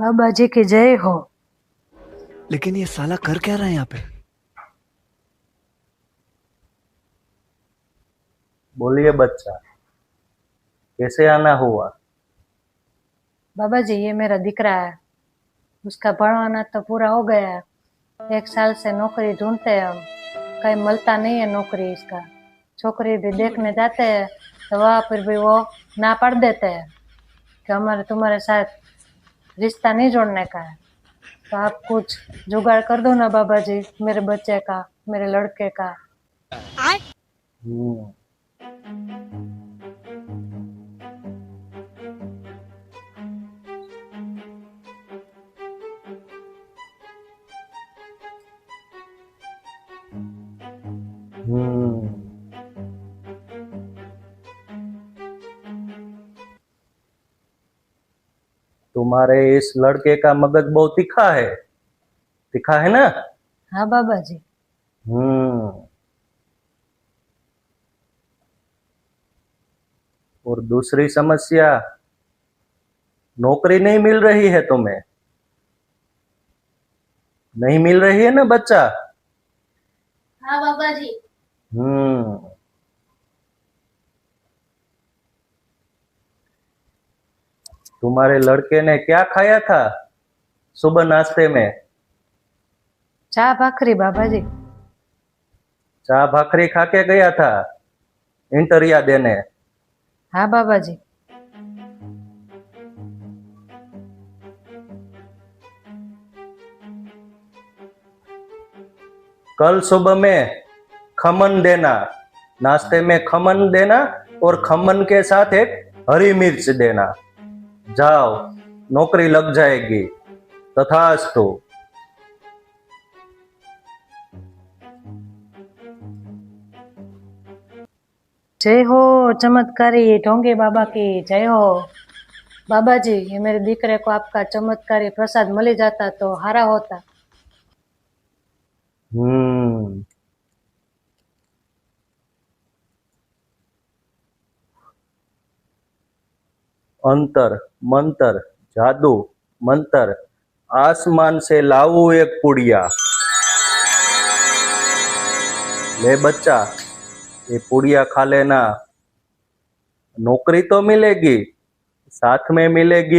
बाबा जी की जय हो। लेकिन ये साला कर क्या रहा है यहाँ पे? बोलिए बच्चा कैसे आना हुआ? बाबा जी ये मेरा दिकरा है। उसका पढ़वाना तो पूरा हो गया है। एक साल से नौकरी ढूंढते हैं हम। कहीं मिलता नहीं है नौकरी इसका। छोकरी भी देखने जाते हैं तो वहाँ पर भी वो ना पढ़ देते हैं। कि हमारे तुम्हारे साथ रिश्ता नहीं जोड़ने का है। तो आप कुछ जुगाड़ कर दो ना बाबा जी मेरे बच्चे का मेरे लड़के का। हम्म, तुम्हारे इस लड़के का मगज बहुत तीखा है। तीखा है ना? हाँ बाबा जी हम्म। और दूसरी समस्या नौकरी नहीं मिल रही है तुम्हें? नहीं मिल रही है ना बच्चा? हाँ बाबा जी हम्म। तुम्हारे लड़के ने क्या खाया था सुबह नाश्ते में चा भाखरी बाबा जी चा भाखरी खा के गया था इंटरिया देने हाँ बाबा जी कल सुबह में खमन देना नाश्ते में खमन देना और खमन के साथ एक हरी मिर्च देना जाओ नौकरी लग जाएगी। तथास्तु। जय हो चमत्कारी ढोंगे बाबा की जय हो। बाबा जी ये मेरे दीकरे को आपका चमत्कारी प्रसाद मिल जाता तो हारा होता। हम्म। अंतर मंतर जादू मंतर आसमान से लाऊ एक पुड़िया ले बच्चा ये पुड़िया खा लेना नौकरी तो मिलेगी साथ में मिलेगी